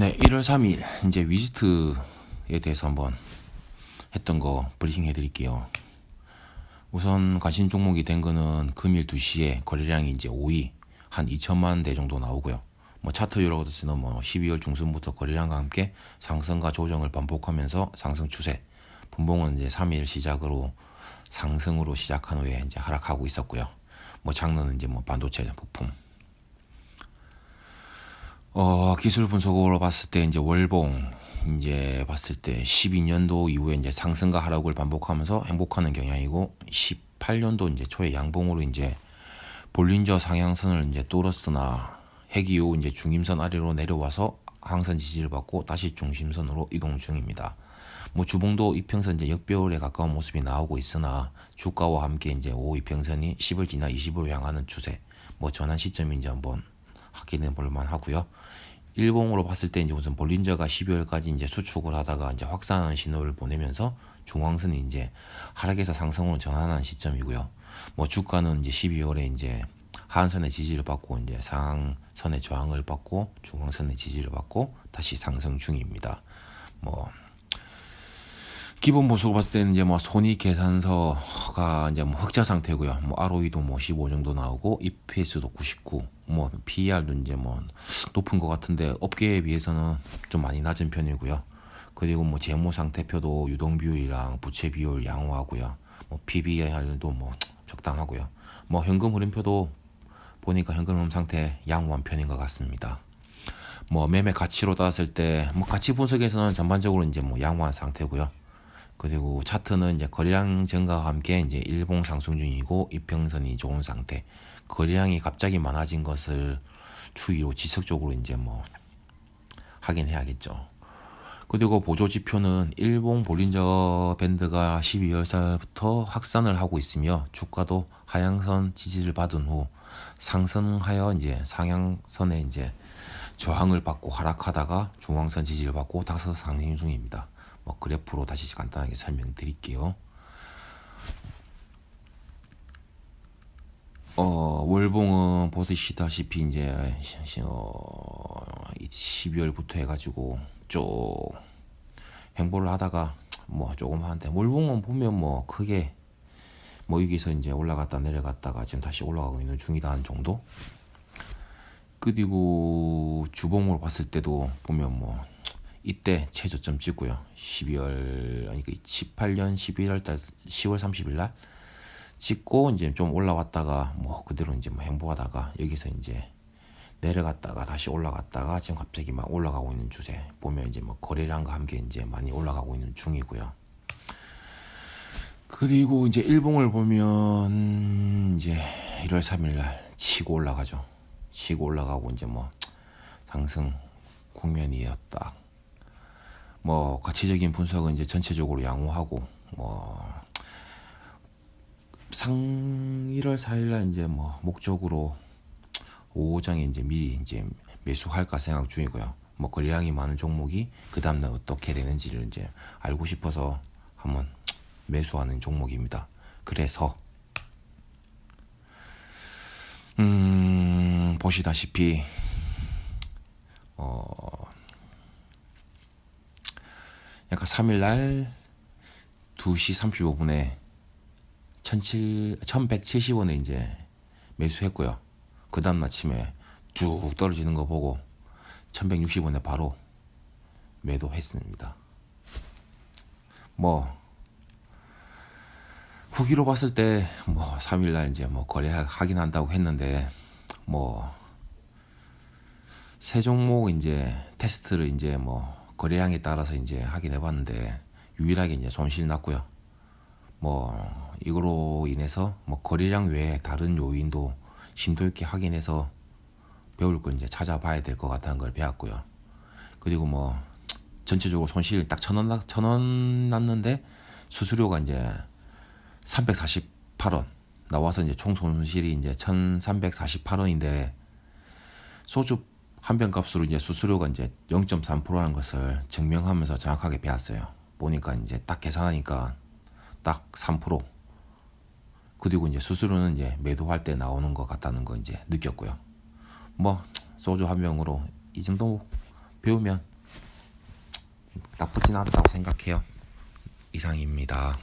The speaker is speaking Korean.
네, 1월 3일 이제 위지트에 대해서 한번 했던 거 브리핑 해드릴게요. 우선 관심 종목이 된 거는 금일 2시에 거래량이 이제 5위 한 2천만 대 정도 나오고요. 뭐 차트 유로도스는 뭐 12월 중순부터 거래량과 함께 상승과 조정을 반복하면서 상승 추세. 분봉은 이제 3일 시작으로 상승으로 시작한 후에 이제 하락하고 있었고요. 뭐 장르는 이제 뭐 반도체 부품. 어, 기술 분석으로 봤을 때 이제 월봉 이제 봤을 때 12년도 이후에 이제 상승과 하락을 반복하면서 행복하는 경향이고 18년도 이제 초에 양봉으로 이제 볼린저 상향선을 이제 뚫었으나 핵 이후 이제 중임선 아래로 내려와서 항선 지지를 받고 다시 중심선으로 이동 중입니다. 뭐 주봉도 이평선 이제 역배열에 가까운 모습이 나오고 있으나 주가와 함께 이제 5 이평선이 10을 지나 20으로 향하는 추세. 뭐 전환 시점인지 한번 확인해 볼 만 하고요. 일봉으로 봤을 때 이제 우선 볼린저가 12월까지 이제 수축을 하다가 이제 확산하는 신호를 보내면서 중앙선이 이제 하락에서 상승으로 전환하는 시점이고요. 뭐 주가는 이제 12월에 이제 하한선의 지지를 받고 이제 상한선의 저항을 받고 중앙선의 지지를 받고 다시 상승 중입니다. 뭐 기본 모습을 봤을 때는 이제 뭐 손익 계산서가 이제 뭐 흑자 상태고요. 뭐 ROE도 뭐 15 정도 나오고 EPS도 99, 뭐 PER도 이제 뭐 높은 것 같은데 업계에 비해서는 좀 많이 낮은 편이고요. 그리고 뭐 재무 상태표도 유동 비율이랑 부채 비율 양호하고요. 뭐 PBR도 뭐 적당하고요. 뭐 현금 흐름표도 보니까 현금 흐름 상태 양호한 편인 것 같습니다. 뭐 매매 가치로 따졌을 때 뭐 가치 분석에서는 전반적으로 이제 뭐 양호한 상태고요. 그리고 차트는 이제 거래량 증가와 함께 이제 일봉 상승 중이고 이평선이 좋은 상태. 거래량이 갑자기 많아진 것을 추이로 지속적으로 이제 뭐 하긴 해야겠죠. 그리고 보조 지표는 일봉 볼린저 밴드가 12월달부터 확산을 하고 있으며 주가도 하향선 지지를 받은 후 상승하여 이제 상향선에 이제 저항을 받고 하락하다가 중앙선 지지를 받고 다시 상승 중입니다. 뭐 그래프로 다시 간단하게 설명드릴게요. 어, 월봉은 보시다시피 이제 어, 12월부터 해가지고 쭉 행보를 하다가 뭐 조금 하는데 월봉은 보면 뭐 크게 뭐 여기서 이제 올라갔다 내려갔다가 지금 다시 올라가고 있는 중이다 한 정도. 그리고 주봉으로 봤을 때도 보면 뭐 이때 최저점 찍고요. 12월 아니 그 18년 11월 달 10월 30일 날 찍고 이제 좀 올라왔다가 뭐 그대로 이제 뭐 행보하다가 여기서 이제 내려갔다가 다시 올라갔다가 지금 갑자기 막 올라가고 있는 추세 보면 이제 뭐 거래량과 함께 이제 많이 올라가고 있는 중이고요. 그리고 이제 일봉을 보면 이제 1월 3일 날 치고 올라가죠. 치고 올라가고 이제 뭐 상승 국면이었다. 뭐 가치적인 분석은 이제 전체적으로 양호하고 뭐 상 1월 4일 날 이제 뭐 목적으로 5장에 이제 미리 이제 매수할까 생각 중이고요. 뭐 거래량이 많은 종목이 그 다음날 어떻게 되는지를 이제 알고 싶어서 한번 매수하는 종목입니다. 그래서 음 보시다시피 어 약간 3일날 2시 35분에 1170원에 이제 매수했고요. 그 다음 아침에 쭉 떨어지는 거 보고 1160원에 바로 매도했습니다. 뭐 후기로 봤을 때 뭐 3일날 이제 뭐 거래하긴 한다고 했는데 뭐 세 종목 이제 테스트를 이제 뭐 거래량에 따라서 이제 하긴 해봤는데 유일하게 이제 손실 났고요. 뭐 이거로 인해서 뭐 거래량 외에 다른 요인도 심도 있게 확인해서 배울 걸 이제 찾아봐야 될 것 같다는 걸 배웠고요. 그리고 뭐 전체적으로 손실 딱 천원 천원 났는데 수수료가 이제 348원 나와서 이제 총 손실이 이제 1,348원인데 소주 한 병 값으로 이제 수수료가 이제 0.3%라는 것을 증명하면서 정확하게 배웠어요. 보니까 이제 딱 계산하니까 딱 3%. 그리고 이제 수수료는 이제 매도할 때 나오는 것 같다는 거 이제 느꼈고요. 뭐 소주 한 병으로 이 정도 배우면 나쁘진 않다고 생각해요. 이상입니다.